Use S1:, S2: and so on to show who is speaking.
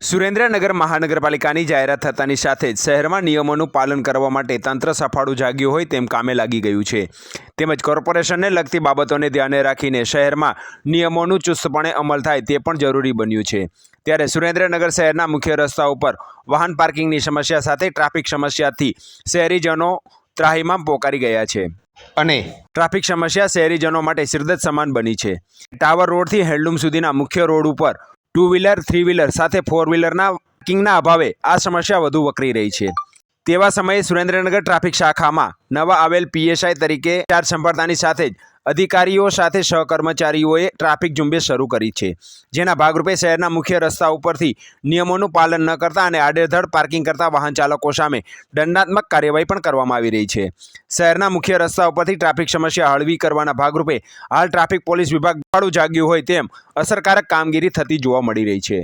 S1: સુરેન્દ્રનગર મહાનગરપાલિકાની જાહેરાત થતાની સાથે જ શહેરમાં નિયમોનું પાલન કરવા માટે તંત્ર સફાળું જાગ્યું હોય તેમ કામે લાગી ગયું છે. તેમજ કોર્પોરેશનને લગતી બાબતોને ધ્યાને રાખીને શહેરમાં નિયમોનું ચુસ્તપણે અમલ થાય તે પણ જરૂરી બન્યું છે. ત્યારે સુરેન્દ્રનગર શહેરના મુખ્ય રસ્તા ઉપર વાહન પાર્કિંગની સમસ્યા સાથે ટ્રાફિક સમસ્યાથી શહેરીજનો ત્રાહીમામ પોકારી ગયા છે. અને ટ્રાફિક સમસ્યા શહેરીજનો માટે સિરદત સમાન બની છે. ટાવર રોડથી હેન્ડલૂમ સુધીના મુખ્ય રોડ ઉપર ટુ વ્હીલર થ્રી વ્હીલર સાથે ફોર વ્હીલરના પાર્કિંગના અભાવે આ સમસ્યા વધુ વકરી રહી છે. તેવા સમયે સુરેન્દ્રનગર ટ્રાફિક શાખામાં નવા આવેલ પીએસઆઈ તરીકે ચાર્જ સંભાળતાની સાથે જ અધિકારીઓ સાથે સહકર્મચારીઓએ ટ્રાફિક ઝુંબેશ શરૂ કરી છે, જેના ભાગરૂપે શહેરના મુખ્ય રસ્તા ઉપરથી નિયમોનું પાલન ન કરતા અને આડેધડ પાર્કિંગ કરતા વાહન ચાલકો સામે દંડાત્મક કાર્યવાહી પણ કરવામાં આવી રહી છે. શહેરના મુખ્ય રસ્તા ઉપરથી ટ્રાફિક સમસ્યા હળવી કરવાના ભાગરૂપે હાલ ટ્રાફિક પોલીસ વિભાગ ફાળું જાગ્યું હોય તેમ અસરકારક કામગીરી થતી જોવા મળી રહી છે.